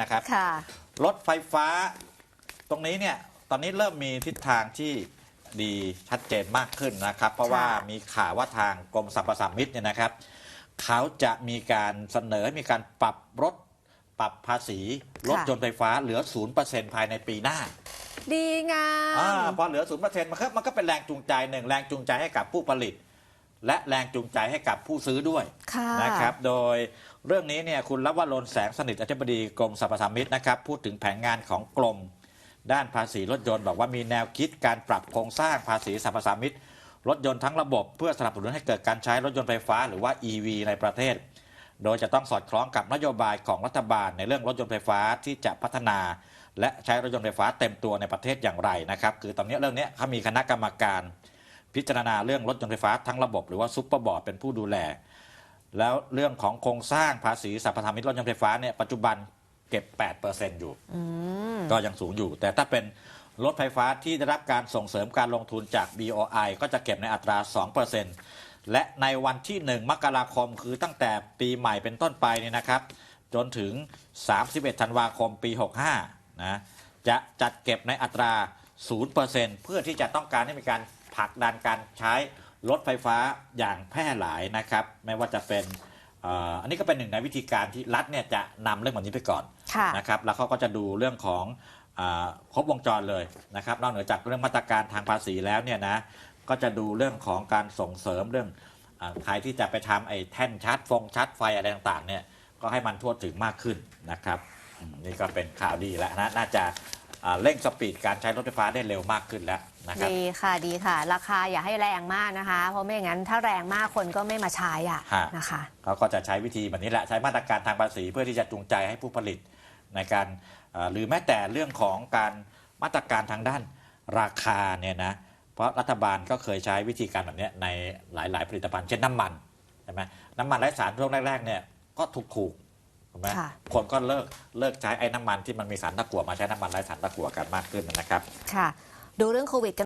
นะครับ ค่ะ รถไฟฟ้า ตรงนี้เนี่ยตอนนี้เริ่มมีทิศทางที่ดีชัดเจนมากขึ้นนะครับ เพราะว่ามีข่าวว่าทางกรมสรรพสามิตเนี่ยนะครับ เขาจะมีการเสนอมีการปรับลดปรับภาษีรถยนต์ไฟฟ้าเหลือ 0%ภายในปีหน้า ดีงาอามพอเหลือ 0%มันก็มันก็เป็นแรงจูงใจหนึ่งแรงจูงใจให้กับผู้ผลิต และแรงจูงใจให้กับผู้ซื้อด้วยค่ะนะครับ โดยเรื่องนี้เนี่ยคุณลวรนแสงสนิทอธิบดีกรมสรรพสามิตนะครับพูดถึงแผนงานของกรมด้านภาษีรถยนต์บอกว่ามีแนวคิดการปรับโครงสร้างภาษีสรรพสามิตรถยนต์ทั้งระบบเพื่อสนับสนุนให้เกิดการใช้รถยนต์ไฟฟ้าหรือว่า EV ในประเทศ โดยจะต้องสอดคล้องกับนโยบายของรัฐบาลในเรื่องรถยนต์ไฟฟ้าที่จะพัฒนา และใช้รถยนต์ไฟฟ้าเต็มตัวในประเทศอย่างไรนะครับ คือตอนนี้เรื่องนี้เขามีคณะกรรมการ พิจารณาเรื่องรถยนต์ไฟฟ้าทั้งระบบหรือว่าซุปเปอร์บอร์ดเป็นผู้ดูแล แล้วเรื่องของโครงสร้างภาษีสรรพสามิตรถยนต์ไฟฟ้าเนี่ยปัจจุบันเก็บ 8%อยู่อืมก็ยังสูงอยู่ แต่ถ้าเป็นรถไฟฟ้าที่ได้รับการส่งเสริมการลงทุนจาก BOI ก็จะเก็บในอัตรา 2%และในวันที่ 1 มกราคมคือตั้งแต่ปีใหม่เป็นต้นไปเนี่ยนะครับ จนถึง 31 ธันวาคมปี 65 นะ จะจัดเก็บในอัตรา 0%เพื่อที่จะต้องการให้มีการ ผลักดันการใช้รถไฟฟ้าอย่างแพร่หลายนะครับ ไม่ว่าจะเป็นเอ่ออันนี้ก็เป็นหนึ่งในวิธีการที่รัฐเนี่ยจะนำเรื่องแบบนี้ไปก่อนค่ะนะครับแล้วเขาก็จะดูเรื่องของอาครบวงจรเลยนะครับนอกเหนือจากเรื่องมาตรการทางภาษีแล้วเนี่ยนะก็จะดูเรื่องของการส่งเสริมเรื่องอาใครที่จะไปทำไอ้แท่นชาร์จฟงชาร์จไฟอะไรต่างๆเนี่ยก็ให้มันทั่วถึงมากขึ้นนะครับอืมนี่ก็เป็นข่าวดีแล้วนะน่าจะ อ่าเร่งสปีดการใช้รถไฟฟ้าได้เร็วมากขึ้นแล้วนะครับ ดีค่ะดีค่ะ ราคาอย่าให้แรงมากนะคะ เพราะไม่อย่างนั้นถ้าแรงมากคนก็ไม่มาใช้อะฮะ นะคะ เขาก็จะใช้วิธีแบบนี้แหละ ใช้มาตรการทางภาษีเพื่อที่จะจูงใจให้ผู้ผลิตในการเอ่อหรือแม้แต่เรื่องของการมาตรการทางด้านราคาเนี่ยนะเพราะรัฐบาลก็เคยใช้วิธีการแบบเนี้ยในหลาย ๆ ผลิตภัณฑ์เช่นน้ำมันใช่ไหมน้ำมันไร้สารช่วงแรกๆเนี่ยก็ถูกถูกๆ ถูกไหมค่ะคนก็เลิกเลิกใช้ไอ้น้ำมันที่มันมีสารตะกั่วมาใช้น้ำมันไร้สารตะกั่วกันมากขึ้นนะครับ ค่ะ ดูเรื่องโควิดกัน